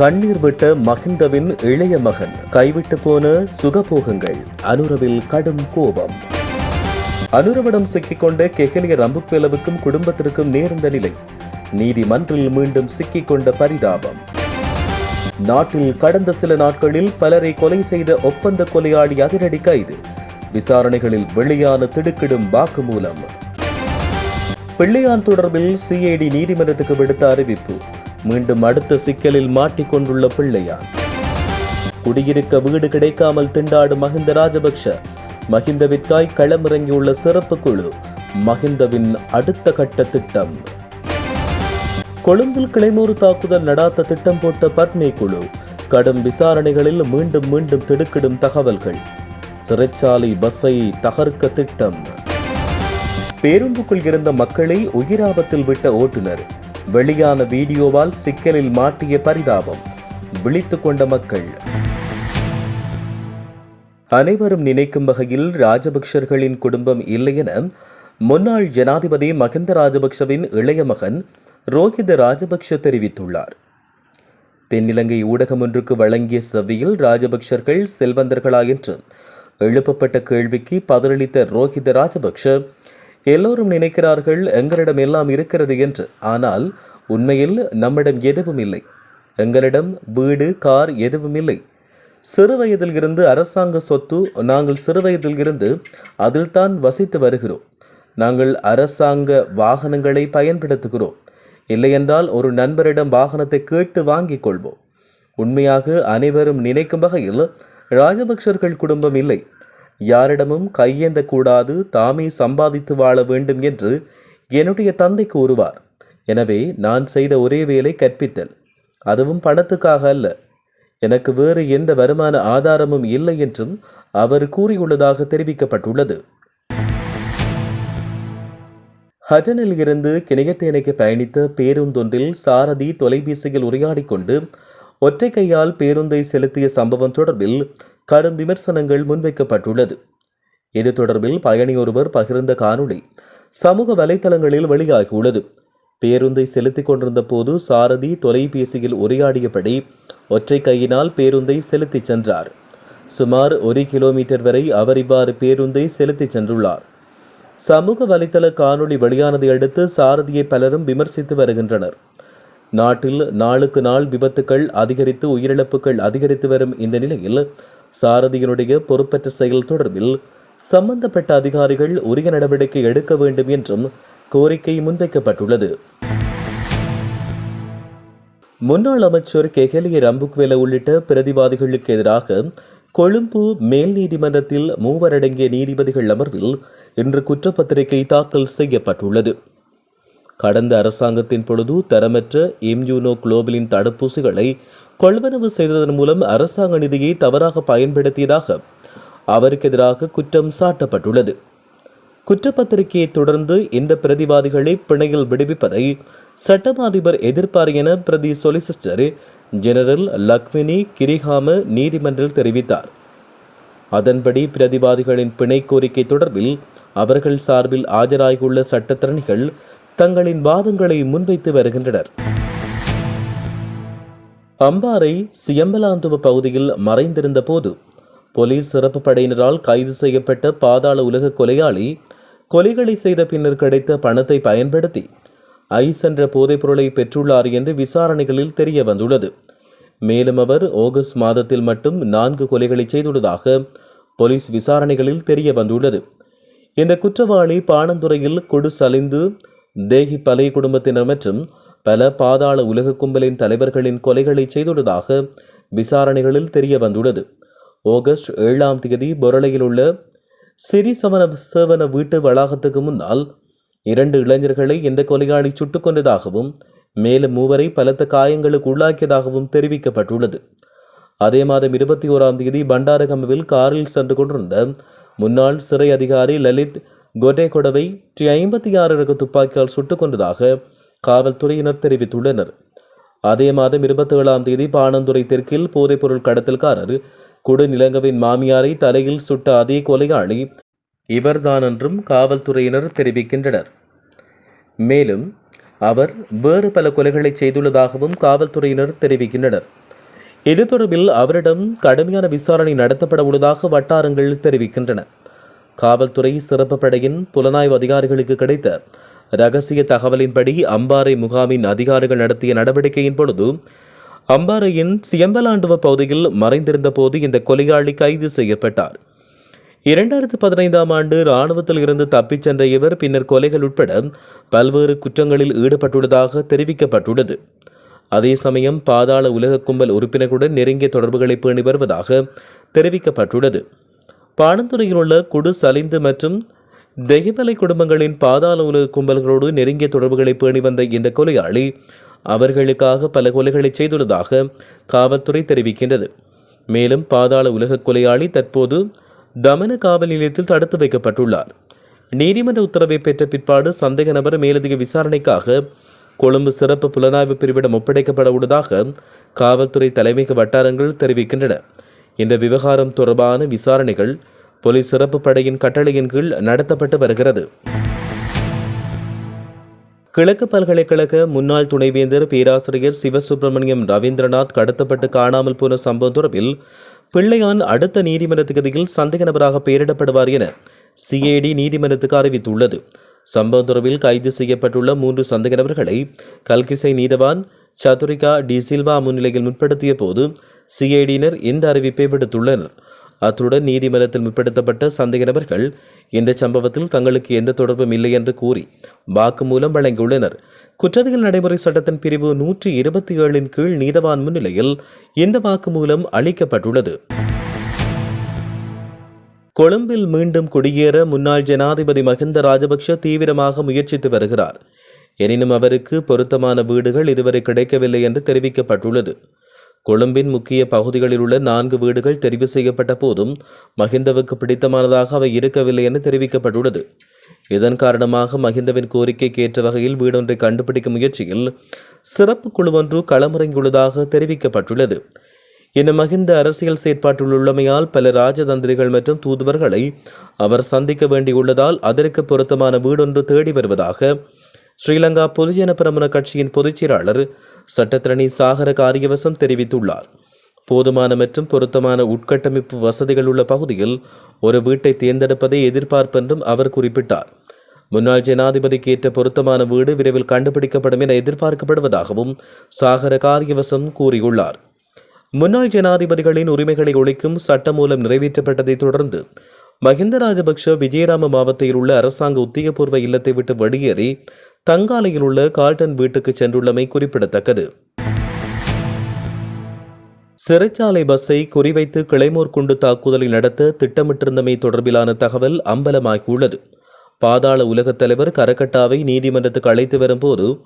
கண்ணீர் விட்ட மகிந்தவின் இளைய மகன். கைவிட்டு போன சுகபோகங்கள். அனுரவில் கடும் கோபம். அனுரவிடம் சிக்கிக்கொண்ட கெகலிய ரம்புக்வேலவுக்கும் குடும்பத்திற்கும் நேர்ந்த நிலை. நீதிமன்றில் மீண்டும் சிக்கிக்கொண்ட பரிதாபம். நாட்டில் கடந்த சில நாட்களில் பலரை கொலை செய்த ஒப்பந்த கொலையாளி அதிரடி கைது. விசாரணைகளில் வெளியான திடுக்கிடும் வாக்குமூலம். பிள்ளையான் தொடர்பில் சிஐடி நீதிமன்றத்துக்கு விடுத்த அறிவிப்பு. மீண்டும் அடுத்த சிக்கலில் மாட்டிக்கொண்டுள்ள பிள்ளையான். குடியிருக்க வீடு கிடைக்காமல் திண்டாடும் மஹிந்த ராஜபக்ஷ மஹிந்தவிற்காய் களமிறங்கியுள்ள சிறப்பு குழு மஹிந்தவின் அடுத்த கட்ட திட்டம். கொழும்பில் கிளைமூறு தாக்குதல் நடாத்த திட்டம் போட்ட பத்மே குழு கடும் விசாரணைகளில் மீண்டும் மீண்டும் திடுக்கிடும் தகவல்கள். சிறைச்சாலை பஸ்ஸை தகர்க்க திட்டம். பேருந்துக்குள் இருந்த மக்களை உயிராபத்தில் விட்ட ஓட்டுநர் வெளியான வீடியோவால் சிக்கலில் மாட்டிய பரிதாபம். விழித்துக் கொண்ட மக்கள். அனைவரும் நினைக்கும் வகையில் ராஜபக்சர்களின் குடும்பம் இல்லை என முன்னாள் ஜனாதிபதி மகிந்த ராஜபக்சவின் இளைய மகன் ரோஹித ராஜபக்ஷ தெரிவித்துள்ளார். தென்னிலங்கை ஊடகம் ஒன்றுக்கு வழங்கிய செவ்வியில் ராஜபக்சர்கள் செல்வந்தர்களா என்று எழுப்பப்பட்ட கேள்விக்கு பதிலளித்த ரோஹித ராஜபக்ஷ எல்லோரும் நினைக்கிறார்கள் எங்களிடம் எல்லாம் இருக்கிறது என்று. ஆனால் உண்மையில் நம்மிடம் எதுவும் இல்லை. எங்களிடம் வீடு கார் எதுவும் இல்லை. சிறுவயதில் இருந்து அரசாங்க சொத்து நாங்கள் சிறு வயதில் இருந்து அதில்தான் வசித்து வருகிறோம். நாங்கள் அரசாங்க வாகனங்களை பயன்படுத்துகிறோம். இல்லையென்றால் ஒரு நண்பரிடம் வாகனத்தை கேட்டு வாங்கிக் கொள்வோம். உண்மையாக அனைவரும் நினைக்கும் வகையில் ராஜபக்சர்கள் குடும்பம் இல்லை. யாரிடமும் கையேந்தக்கூடாது தாமே சம்பாதித்து வாழ வேண்டும் என்று என்னுடைய தந்தை கூறுவார். எனவே நான் செய்த ஒரே வேலை கற்பித்தல். அதுவும் பணத்துக்காக அல்ல. எனக்கு வேறு எந்த வருமான ஆதாரமும் இல்லை என்றும் அவர் கூறியுள்ளதாக தெரிவிக்கப்பட்டுள்ளது. ஹஜனில் இருந்து கிணயத்தேனைக்கு பயணித்த பேருந்தொன்றில் சாரதி தொலைபேசியில் உரையாடி கொண்டு ஒற்றை கையால் பேருந்தை செலுத்திய சம்பவம் தொடர்பில் கடும் விமர்சனங்கள் முன்வைக்கப்பட்டுள்ளது. இது தொடர்பில் பயணி ஒருவர் பகிர்ந்த காணொளி சமூக வலைதளங்களில் வெளியாகியுள்ளது. பேருந்தை செலுத்திக் கொண்டிருந்த போது சாரதி தொலைபேசியில் உரையாடியபடி ஒற்றை கையினால் பேருந்தை செலுத்திச் சென்றார். சுமார் ஒரு கிலோமீட்டர் வரை அவர் இவ்வாறு பேருந்தை செலுத்திச் சென்றுள்ளார். சமூக வலைதள காணொளி வெளியானதை அடுத்து சாரதியை பலரும் விமர்சித்து வருகின்றனர். நாட்டில் நாளுக்கு நாள் விபத்துக்கள் அதிகரித்து உயிரிழப்புகள் அதிகரித்து வரும் இந்த நிலையில் சாரதியினுடைய பொறுப்பற்ற செயல் தொடர்பில் சம்பந்தப்பட்ட அதிகாரிகள் உரிய நடவடிக்கை எடுக்க வேண்டும் என்றும் கோரிக்கை முன்வைக்கப்பட்டுள்ளது. முன்னாள் அமைச்சர் கெகலிய ரம்புக்வெல உள்ளிட்ட பிரதிவாதிகளுக்கு எதிராக கொழும்பு மேல் நீதிமன்றத்தில் மூவரடங்கிய நீதிபதிகள் அமர்வில் இன்று குற்றப்பத்திரிகை தாக்கல் செய்யப்பட்டுள்ளது. கடந்த அரசாங்கத்தின் பொழுது தரமற்ற இம்யூனோ குளோபலின் தடுப்பூசிகளை கொள்வனவு செய்ததன் மூலம் அரசாங்க நிதியை தவறாக பயன்படுத்தியதாக அவருக்கு எதிராக குற்றம் சாட்டப்பட்டுள்ளது. குற்றப்பத்திரிகையை தொடர்ந்து இந்த பிரதிவாதிகளை பிணையில் விடுவிப்பதை சட்டம் அதிபர் எதிர்ப்பார் என பிரதி சொலிசிஸ்டர் ஜெனரல் லக்மினி கிரிஹாம நீதிமன்றில் தெரிவித்தார். அதன்படி பிரதிவாதிகளின் பிணை கோரிக்கை தொடர்பில் அவர்கள் சார்பில் ஆஜராகியுள்ள சட்டத்திறனிகள் தங்களின் வாதங்களை முன்வைத்து வருகின்றனர். அம்பாறை சியம்பலாந்துவ பகுதியில் மறைந்திருந்த போது போலீஸ் சிறப்பு படையினரால் கைது செய்யப்பட்ட பாதாள உலக கொலையாளி கொலைகளை செய்த பின்னர் கிடைத்த பணத்தை பயன்படுத்தி ஐஸ் என்ற போதைப்பொருளை பெற்றுள்ளார் என்று விசாரணைகளில் தெரிய வந்துள்ளது. மேலும் அவர் ஆகஸ்ட் மாதத்தில் மட்டும் நான்கு கொலைகளை செய்துள்ளதாக போலீஸ் விசாரணைகளில் தெரிய வந்துள்ளது. இந்த குற்றவாளி பாணந்துறையில் கொடுசலிந்து தேகி பலை குடும்பத்தினர் மற்றும் பல பாதாள உலக கும்பலின் தலைவர்களின் கொலைகளை செய்துள்ளதாக விசாரணைகளில் தெரிய வந்துள்ளது. ஆகஸ்ட் ஏழாம் தேதி பொருளையில் உள்ள சிறி சவன சேவன வீட்டு வளாகத்துக்கு முன்னால் இரண்டு இளைஞர்களை இந்த கொலையாளி சுட்டுக் கொண்டதாகவும் மேலும் மூவரை பலத்த காயங்களுக்கு உள்ளாக்கியதாகவும் தெரிவிக்கப்பட்டுள்ளது. அதே மாதம் இருபத்தி ஓராம் தேதி பண்டாரகம்புவில் காரில் சென்று கொண்டிருந்த முன்னாள் சிறை அதிகாரி லலித் கொடேகொடவை டி ஐம்பத்தி ஆறு ரக துப்பாக்கியால் சுட்டுக் கொண்டதாக காவல்துறையினர் தெரிவித்துள்ளனர். அதே மாதம் இருபத்தி ஏழாம் தேதி பாணந்துறை தெற்கில் போதைப்பொருள் கடத்தல்காரர் குடுநிலங்கவின் மாமியாரை தலையில் சுட்ட அதே கொலையாளி இவர்தான் என்றும் காவல்துறையினர் தெரிவிக்கின்றனர். மேலும் அவர் வேறு பல கொலைகளை செய்துள்ளதாகவும் காவல்துறையினர் தெரிவிக்கின்றனர். இது தொடர்பில் அவரிடம் கடுமையான விசாரணை நடத்தப்பட உள்ளதாக வட்டாரங்கள் தெரிவிக்கின்றன. காவல்துறை சிறப்பு படையின் புலனாய்வு அதிகாரிகளுக்கு கிடைத்த ரகசிய தகவலின்படி அம்பாறை முகாமின் அதிகாரிகள் நடத்திய நடவடிக்கையின் பொழுது அம்பாறையின் சியம்பலாண்டுவ பகுதியில் மறைந்திருந்த போது இந்த கொலையாளி கைது செய்யப்பட்டார். இரண்டாயிரத்து பதினைந்தாம் ஆண்டு இராணுவத்தில் இருந்து தப்பிச் சென்ற இவர் பின்னர் கொலைகள் உட்பட பல்வேறு குற்றங்களில் ஈடுபட்டுள்ளதாக தெரிவிக்கப்பட்டுள்ளது. அதே சமயம் பாதாள உலக கும்பல் உறுப்பினர்களுடன் நெருங்கிய தொடர்புகளை பேணி வருவதாக தெரிவிக்கப்பட்டுள்ளது. பாணந்துறையில் உள்ள குடு சலிந்து மற்றும் தெய்வலை குடும்பங்களின் பாதாள உலக கும்பல்களோடு நெருங்கிய தொடர்புகளை பேணி வந்த இந்த கொலையாளி அவர்களுக்காக பல கொலைகளை செய்துள்ளதாக காவல்துறை தெரிவிக்கின்றது. மேலும் பாதாள உலக கொலையாளி தற்போது தமன காவல் நிலையத்தில் தடுத்து வைக்கப்பட்டுள்ளார். நீதிமன்ற உத்தரவை பெற்ற பிற்பாடு சந்தேக நபர் மேலதிக விசாரணைக்காக கொழும்பு சிறப்பு புலனாய்வு பிரிவிடம் ஒப்படைக்கப்பட உள்ளதாக காவல்துறை தலைமைக்கு வட்டாரங்கள் தெரிவிக்கின்றன. இந்த விவகாரம் தொடர்பான விசாரணைகள் போலீஸ் சிறப்பு படையின் கட்டளையின் கீழ் நடத்தப்பட்டு வருகிறது. கிழக்கு பல்கலைக்கழக முன்னாள் துணைவேந்தர் பேராசிரியர் சிவசுப்பிரமணியம் ரவீந்திரநாத் கடத்தப்பட்டு காணாமல் போன சம்பவம் தொடர்பில் பிள்ளையான் அடுத்த நீதிமன்ற திகதியில் சந்தேக நபராக பெயரிடப்படுவார் என சிஐடி நீதிமன்றத்துக்கு அறிவித்துள்ளது. சம்பவம் தொடர்பில் கைது செய்யப்பட்டுள்ள மூன்று சந்தேக நபர்களை கல்கிசை நீதவான் சதுரிகா டி சில்வா முன்னிலையில் முற்படுத்திய போது சிஐடியினர் இந்த அறிவிப்பை விடுத்துள்ளனர். அத்துடன் நீதிமன்றத்தில் முற்படுத்தப்பட்ட சந்தேக நபர்கள் இந்த சம்பவத்தில் தங்களுக்கு எந்த தொடர்பும் இல்லை என்று கூறி வாக்குமூலம் வழங்கியுள்ளனர். குற்றவியல் நடைமுறை சட்டத்தின் பிரிவு நூற்றி இருபத்தி ஏழின் கீழ் நீதவான் முன்னிலையில் இந்த வாக்குமூலம் அளிக்கப்பட்டுள்ளது. கொழும்பில் மீண்டும் குடியேற முன்னாள் ஜனாதிபதி மஹிந்த ராஜபக்ஷ தீவிரமாக முயற்சித்து வருகிறார். எனினும் அவருக்கு பொருத்தமான வீடுகள் இதுவரை கிடைக்கவில்லை என்று தெரிவிக்கப்பட்டுள்ளது. கொழும்பின் முக்கிய பகுதிகளில் உள்ள நான்கு வீடுகள் தெரிவு செய்யப்பட்ட போதும் மஹிந்தவுக்கு பிடித்தமானதாக அவை இருக்கவில்லை என தெரிவிக்கப்பட்டுள்ளது. இதன் காரணமாக மஹிந்தவின் கோரிக்கைக்கு ஏற்ற வகையில் வீடொன்றை கண்டுபிடிக்கும் முயற்சியில் சிறப்பு குழு ஒன்று களமிறங்கியுள்ளதாக தெரிவிக்கப்பட்டுள்ளது. இன்னும் மகிந்த அரசியல் செயற்பாட்டில் உள்ளமையால் பல ராஜதந்திரிகள் மற்றும் தூதுவர்களை அவர் சந்திக்க வேண்டியுள்ளதால் அதற்கு பொருத்தமான வீடொன்று தேடி வருவதாக ஸ்ரீலங்கா பொதுஜன பிரமுன கட்சியின் பொதுச் செயலாளர் சட்டத்திரணி சாகர காரியவசம் தெரிவித்துள்ளார். போதுமான மற்றும் பொருத்தமான உட்கட்டமைப்பு வசதிகள் உள்ள பகுதியில் ஒரு வீட்டை தேர்ந்தெடுப்பதை எதிர்பார்ப்பென்றும் அவர் குறிப்பிட்டார். முன்னாள் ஜனாதிபதிக்கு ஏற்ற பொருத்தமான வீடு விரைவில் கண்டுபிடிக்கப்படும் என எதிர்பார்க்கப்படுவதாகவும் சாகர காரியவசம் கூறியுள்ளார். முன்னாள் ஜனாதிபதிகளின் உரிமைகளை ஒழிக்கும் சட்டம் மூலம் நிறைவேற்றப்பட்டதை தொடர்ந்து மஹிந்த ராஜபக்ஷ விஜயராம மாவட்டத்தில் உள்ள அரசாங்க உத்தியபூர்வ இல்லத்தை விட்டு வெளியேறி தங்காலையில் உள்ள கால்டன் வீட்டுக்கு சென்றுள்ளமை குறிப்பிடத்தக்கது. சிறைச்சாலை பஸ்ஸை குறிவைத்து கிளைமோர் குண்டு தாக்குதலை நடத்த திட்டமிட்டிருந்தமை தொடர்பிலான தகவல் அம்பலமாகியுள்ளது. பாதாள உலகத் தலைவர் கரகட்டாவை நீதிமன்றத்துக்கு அழைத்து வரும்போது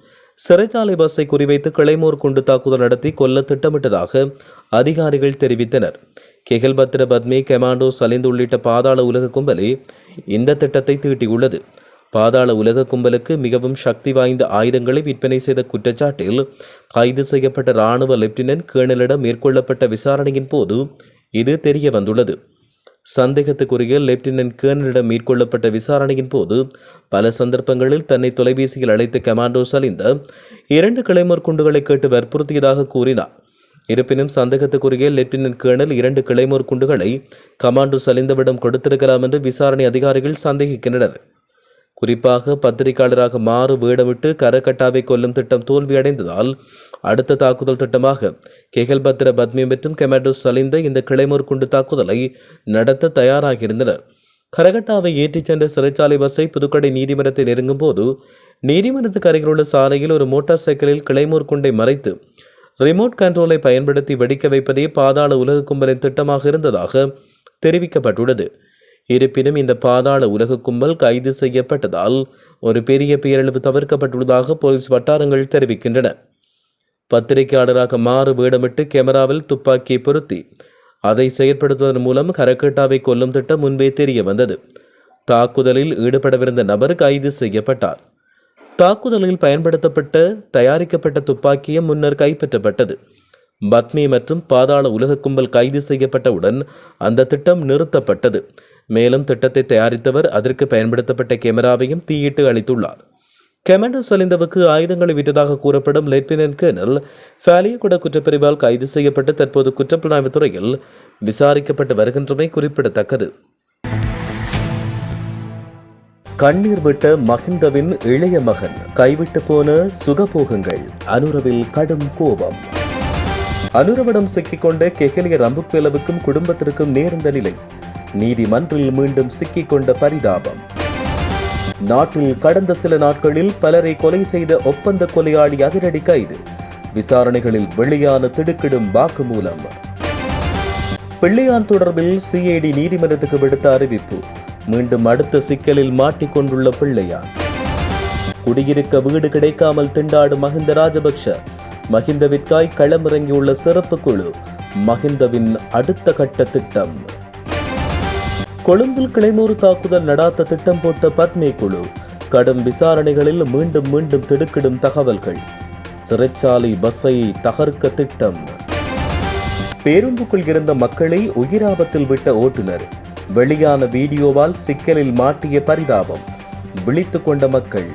சிறைச்சாலை பஸ்ஸை குறிவைத்து கிளைமோர் குண்டு தாக்குதல் நடத்தி கொல்ல திட்டமிட்டதாக அதிகாரிகள் தெரிவித்தனர். கெகல்பத்ர பத்மி கெமாண்டோ சலிந்து உள்ளிட்ட பாதாள உலக கும்பலே இந்த திட்டத்தை தீட்டியுள்ளது. பாதாள உலக கும்பலுக்கு மிகவும் சக்தி வாய்ந்த ஆயுதங்களை விற்பனை செய்த குற்றச்சாட்டில் கைது செய்யப்பட்ட இராணுவ லெப்டினன்ட் கேர்னலிடம் மேற்கொள்ளப்பட்ட விசாரணையின் போது இது தெரிய வந்துள்ளது. சந்தேகத்துக்குரிய லெப்டினன்ட் கேர்னலிடம் மேற்கொள்ளப்பட்ட விசாரணையின் போது பல சந்தர்ப்பங்களில் தன்னை தொலைபேசியில் அழைத்த கமாண்டோ சலிந்த இரண்டு கிளைமோர் குண்டுகளை கேட்டு வற்புறுத்தியதாக கூறினார். இருப்பினும் சந்தேகத்துக்குரிய லெப்டினன்ட் கேர்னல் இரண்டு கிளைமோர் குண்டுகளை கமாண்டோ சலிந்தவிடம் கொடுத்திருக்கலாம் என்று விசாரணை அதிகாரிகள் சந்தேகிக்கின்றனர். குறிப்பாக பத்திரிகையாளராக மாறு வேடமிட்டு கரகட்டாவை கொல்லும் திட்டம் தோல்வியடைந்ததால் அடுத்த தாக்குதல் திட்டமாக கெகல்பத்திர பத்மி மற்றும் கெமடோ சலிந்த இந்த கிளைமோர் குண்டு தாக்குதலை நடத்த தயாராகியிருந்தனர். கரகட்டாவை ஏற்றிச் சென்ற சிறைச்சாலை பஸ்ஸை புதுக்கடை நீதிமன்றத்தை நெருங்கும் போது நீதிமன்றத்துக்கு அருகிலுள்ள சாலையில் ஒரு மோட்டார் சைக்கிளில் கிளைமோர் குண்டை மறைத்து ரிமோட் கண்ட்ரோலை பயன்படுத்தி வெடிக்க வைப்பதே பாதாள உலக கும்பலின் திட்டமாக இருந்ததாக தெரிவிக்கப்பட்டுள்ளது. இருப்பினும் இந்த பாதாள உலக கும்பல் கைது செய்யப்பட்டதால் ஒரு பெரிய பேரழிவு தவிர்க்கப்பட்டுள்ளதாக போலீஸ் வட்டாரங்கள் தெரிவிக்கின்றன. பத்திரிகையாளராக மாறு வேடமிட்டு கேமராவில் துப்பாக்கியை பொருத்தி அதை செயற்படுத்துவதன் மூலம் கரக்கட்டாவை கொல்லும் திட்டம் முன்பே தெரிய வந்தது தாக்குதலில் ஈடுபடவிருந்த நபர் கைது செய்யப்பட்டார். தாக்குதலில் பயன்படுத்தப்பட்ட தயாரிக்கப்பட்ட துப்பாக்கியும் முன்னர் கைப்பற்றப்பட்டது. பத்மி மற்றும் பாதாள உலக கும்பல் கைது செய்யப்பட்டவுடன் அந்த திட்டம் நிறுத்தப்பட்டது. மேலும் திட்டத்தை தயாரித்தவர் அதற்கு பயன்படுத்தப்பட்ட கேமராவையும் தீயிட்டு அளித்துள்ளார் கெமண்டோ சலிந்தவுக்கு ஆயுதங்களை விற்றதாக கூறப்படும் லெப்டினன்ட் கேர்னல் ஃபாலியகுட குற்றப்பிரிவால் கைது செய்யப்பட்டு தற்போது குற்றப்புலனாய்வு துறையில் விசாரிக்கப்பட்டு வருகின்றமை குறிப்பிடத்தக்கது. கண்ணீர் விட்ட மஹிந்தவின் இளைய மகன் கைவிட்டு போன சுகபோகங்கள் அனுரவில் கடும் கோபம். அனுரவிடம் சிக்கிக்கொண்ட கெகலிய ரம்புக்வேலவுக்கும் குடும்பத்திற்கும் நேர்ந்த நிலை. நீதிமன்றில் மீண்டும் சிக்கிக்கொண்ட பரிதாபம். நாட்டில் கடந்த சில நாட்களில் பலரை கொலை செய்த ஒப்பந்த கொலையாளி அதிரடி கைது. விசாரணைகளில் வெளியான திடுக்கிடும் வாக்குமூலம். பிள்ளையான் தொடர்பில் சிஐடி நீதிமன்றத்துக்கு விடுத்த அறிவிப்பு மீண்டும் அடுத்த சிக்கலில் மாட்டிக்கொண்டுள்ள பிள்ளையான். குடியிருக்க வீடு கிடைக்காமல் திண்டாடும் மஹிந்த ராஜபக்ஷ மஹிந்தவிற்காய் களமிறங்கியுள்ள சிறப்பு குழு மஹிந்தவின் அடுத்த கட்ட திட்டம். கொழும்பில் கிளைமூறு தாக்குதல் நடாத்த திட்டம் போட்ட பத்மே குழு கடும் விசாரணைகளில் மீண்டும் மீண்டும் திடுக்கிடும் தகவல்கள். சிறைச்சாலை பஸ்ஸை தகர்க்க திட்டம். பேருந்துக்குள் இருந்த மக்களை உயிராபத்தில் விட்ட ஓட்டுநர் வெளியான வீடியோவால் சிக்கலில் மாட்டிய பரிதாபம். விழித்துக் கொண்ட மக்கள்.